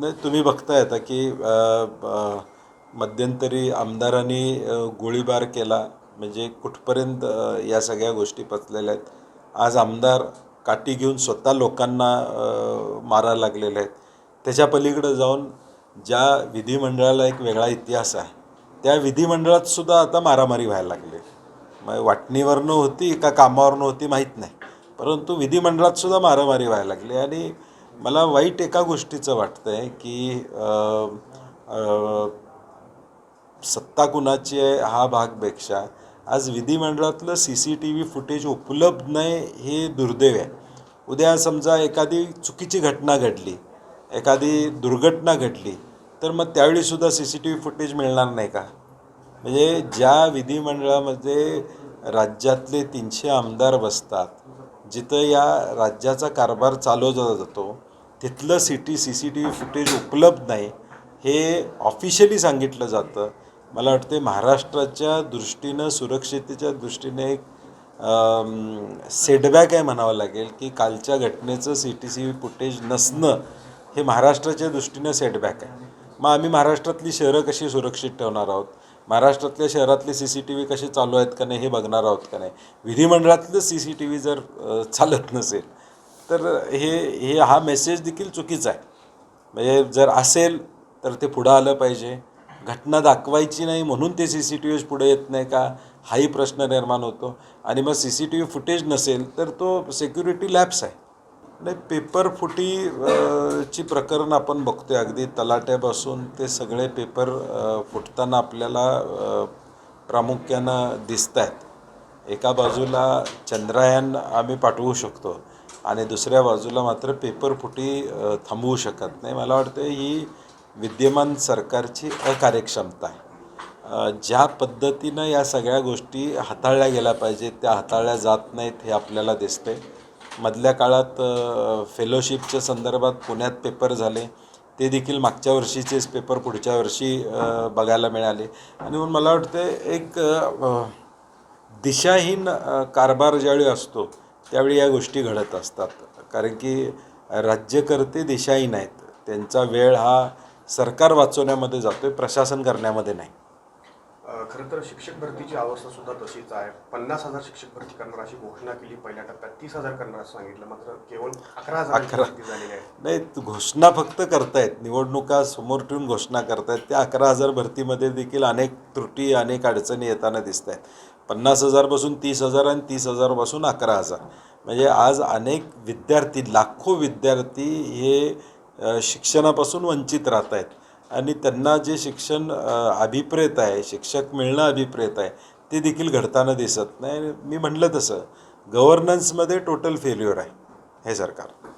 नाही तुम्ही बघताय आता की मध्यंतरी आमदारांनी गोळीबार केला. म्हणजे कुठपर्यंत या सगळ्या गोष्टी पचलेल्या आहेत? आज आमदार काठी घेऊन स्वतः लोकांना अ, मारायला लागलेले आहेत. त्याच्या पलीकडे जाऊन ज्या विधिमंडळाला एक वेगळा इतिहास आहे त्या विधिमंडळात सुद्धा आता मारामारी व्हायला लागली. मग वाटणीवरनं होती का कामावरनं होती माहीत नाही. परंतु विधिमंडळात सुद्धा मारामारी व्हायला लागली आणि मला वाईट एका गोष्टीचं वाटतं आहे की सत्ता कुणाची आहे हा भागपेक्षा आज विधिमंडळातलं C C T V footage उपलब्ध नाही हे दुर्दैव आहे. उद्या समजा एखादी चुकीची घटना घडली एखादी दुर्घटना घडली तर मग त्यावेळीसुद्धा C C T V footage मिळणार नाही का? म्हणजे ज्या विधिमंडळामध्ये राज्यातले तीनशे आमदार बसतात जिथं या राज्याचा कारभार चालवला जातो तिथलं C T C C T V footage उपलब्ध नाही हे ऑफिशियली सांगितलं जातं. मला वाटते महाराष्ट्राच्या दृष्टीनं सुरक्षितेच्या दृष्टीने एक सेटबॅक आहे म्हणावं लागेल की कालच्या घटनेचं C T C V footage नसणं हे महाराष्ट्राच्या दृष्टीनं सेटबॅक आहे. मग आम्ही महाराष्ट्रातली शहरं कशी सुरक्षित ठेवणार आहोत? महाराष्ट्रातल्या शहरातले सी सी टी व्ही कसे चालू आहेत का नाही हे बघणार आहोत का नाही? विधिमंडळातलं सी सी टी व्ही जर चालत नसेल तर हे हे हा मेसेज देखील चुकीचा आहे. म्हणजे जर असेल तर ते पुढं आलं पाहिजे. घटना दाखवायची नाही म्हणून ते सी सी टी व्ही पुढे येत नाही का? हाही प्रश्न निर्माण होतो. आणि मग C C T V footage नसेल तर तो सिक्युरिटी लॅब्स आहे. नाही पेपर फुटी ची प्रकरण आपण बघतोय. अगदी तलाट्यापासून ते सगळे पेपर फुटताना आपल्याला प्रामुख्यानं दिसत आहेत एका बाजूला चंद्रयान आम्ही पाठवू शकतो. आणि दुसऱ्या बाजूला मात्र पेपर फुटी थांबवू शकत नाही. मला वाटतं ही विद्यमान सरकारची अकार्यक्षमता आहे. ज्या पद्धतीनं या सगळ्या गोष्टी हाताळल्या गेल्या पाहिजेत त्या हाताळल्या जात नाहीत हे आपल्याला दिसते मधल्या काळात फेलोशिपच्या संदर्भात पुण्यात पेपर झाले. ते देखील मागच्या वर्षीचेच पेपर पुढच्या वर्षी बघायला मिळाले. आणि म्हणून मला वाटतं एक दिशाहीन कारभार ज्यावेळी असतो त्यावेळी या गोष्टी घडत असतात. कारण की राज्यकर्ते देशाही नाहीत त्यांचा वेळ हा सरकार वाचवण्यामध्ये जातो आहे प्रशासन करण्यामध्ये नाही. खरं तर शिक्षक भरतीची अवस्था सुद्धा तशीच आहे. पन्नास हजार शिक्षक भरती करणार अशी घोषणा केली पहिल्या टप्प्यात. तीस हजार करणार असं सांगितलं मात्र केवळ अकरा हजार अकरा. भरती झालेली आहे नाही घोषणा फक्त करतायत. निवडणुका समोर ठेवून घोषणा करतायत. त्या अकरा हजार भरतीमध्ये देखील अनेक त्रुटी अनेक अडचणी येताना दिसत आहेत पन्नास हजारपासून तीस हजार आणि तीस हजारपासून अकरा हजार. म्हणजे आज अनेक विद्यार्थी लाखो विद्यार्थी हे शिक्षणापासून वंचित राहत आहेत आणि त्यांना जे शिक्षण अभिप्रेत आहे शिक्षक मिळणं अभिप्रेत आहे ते देखील घडताना दिसत नाही. मी म्हटलं तसं गव्हर्नन्समध्ये टोटल फेल्युअर आहे हे सरकार.